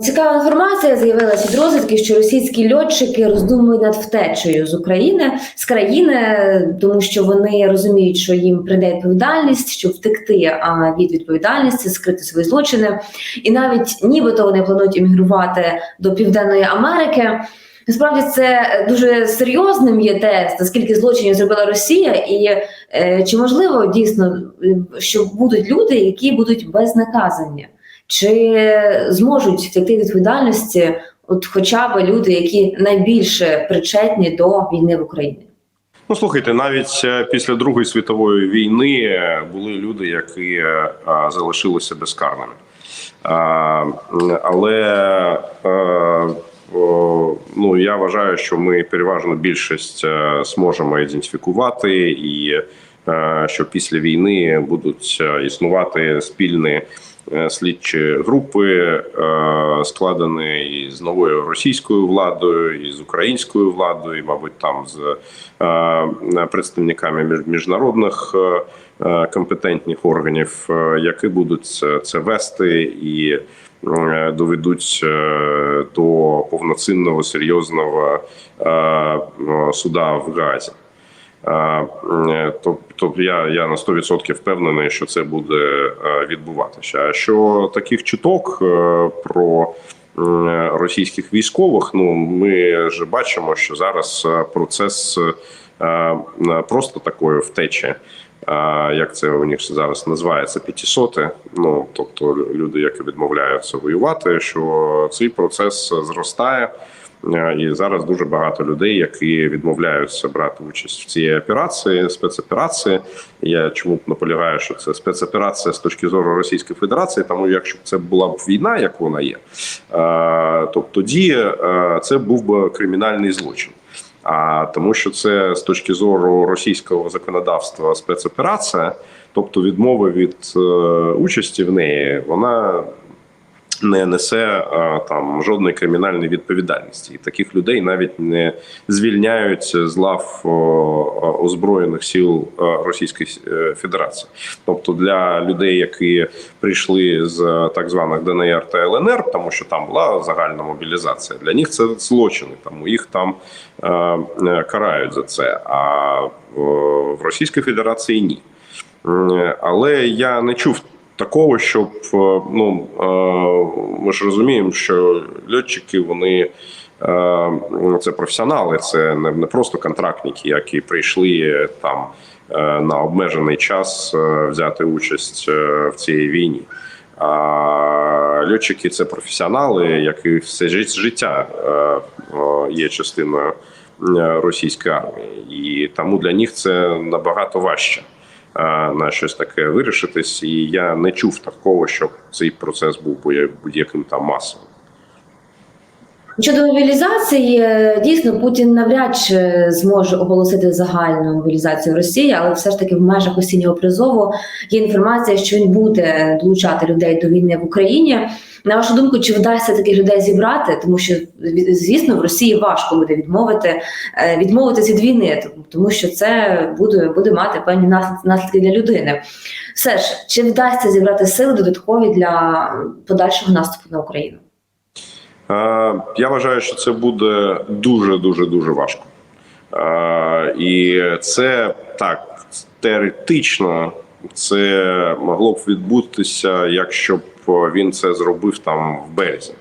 Цікава інформація з'явилася від розвідки, що російські льотчики роздумують над втечею з України з країни, тому що вони розуміють, що їм прийде відповідальність, щоб втекти а, від відповідальності, скрити свої злочини, і навіть нібито вони планують іммігрувати до Південної Америки. Насправді це дуже серйозним є тест, наскільки злочинів зробила Росія, і е, чи можливо дійсно, е, що будуть люди, які будуть безнаказані? Чи зможуть втекти відповідальності, от хоча б люди, які найбільше причетні до війни в Україні? Ну слухайте, навіть е, після Другої світової війни е, були люди, які е, залишилися безкарними. Але ну я вважаю, що ми переважно більшість зможемо ідентифікувати, і що після війни будуть е, існувати спільні е, слідчі групи, е, складені і з новою російською владою, і з українською владою, і, мабуть, там з е, представниками між- міжнародних е, е, компетентних органів, е, які будуть це, вести і е, доведуть е, до повноцінного серйозного е, е, суда в Газі. Тобто я, я на 100% впевнений, що це буде е, відбуватися. А що таких чуток е, про російських військових, ну ми ж бачимо, що зараз процес просто такої втечі. Як це у них зараз називається п'ятісоти? Ну тобто люди, які відмовляються воювати, що цей процес зростає. І зараз дуже багато людей, які відмовляються брати участь в цій операції, спецоперації. Я чому б наполягаю, що це спецоперація з точки зору Російської Федерації, тому якщо б це була б війна, як вона є, то тоді це був би кримінальний злочин. А тому, що це з точки зору російського законодавства спецоперація, тобто відмови від е, участі в неї, вона не несе там жодної кримінальної відповідальності, і таких людей навіть не звільняють з лав озброєних сил Російської е, Федерації. Тобто для людей, які прийшли з так званих ДНР та ЛНР, тому що там була загальна мобілізація, для них це злочини, тому їх там е, е, карають за це. А в Російській Федерації ні. Але я не чув такого, щоб е, ну е, ми ж розуміємо, що льотчики вони е, це професіонали, це не просто контрактники, які прийшли там на обмежений час взяти участь в цій війні. А льотчики це професіонали, які все життя є частиною російської армії, і тому для них це набагато важче на щось таке вирішитись. І я не чув такого, щоб цей процес був будь- будь-яким там масовим. Щодо мобілізації, е, дійсно Путін навряд чи зможе оголосити загальну мобілізацію Росії, але все ж таки в межах осіннього призову є інформація, що він буде долучати людей до війни в Україні. На вашу думку, чи вдасться таких людей зібрати? Тому що звісно в Росії важко буде відмовити е, відмовитися від війни, тому- що це буде, буде мати певні наслідки для людини. Все ж чи вдасться зібрати сили додаткові для подальшого наступу на Україну? Е, Я вважаю, що це буде дуже дуже дуже важко. Е, І це так теоретично це могло б відбутися, якщо б він це зробив там в березні.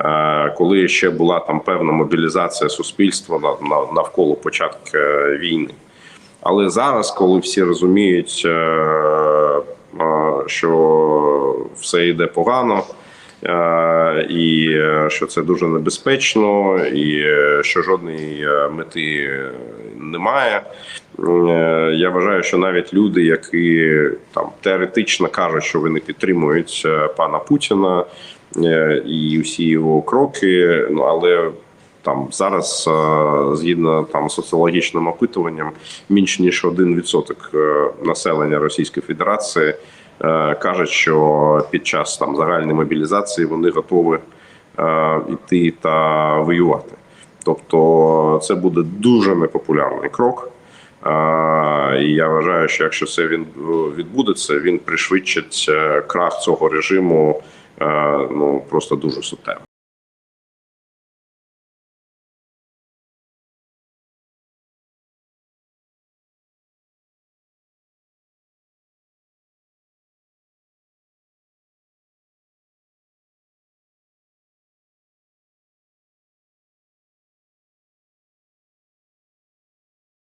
Е, Коли ще була там певна мобілізація суспільства на- на- навколо початку війни. Але зараз, коли всі розуміють, що все йде погано, і е, що це дуже небезпечно, і е, що жодної е, мети е, немає. Е, Я вважаю, що навіть люди, які там теоретично кажуть, що вони підтримують е, пана Путіна е, і всі його кроки, ну але там зараз, е, згідно там соціологічним опитуванням, менш ніж 1% е, населення Російської Федерації е, кажуть, що під час там загальної мобілізації вони готові е, йти та воювати. Тобто, це буде дуже непопулярний крок. Е, І я вважаю, що якщо це він відбудеться, він пришвидшить е, крах цього режиму е, ну просто дуже суттєво.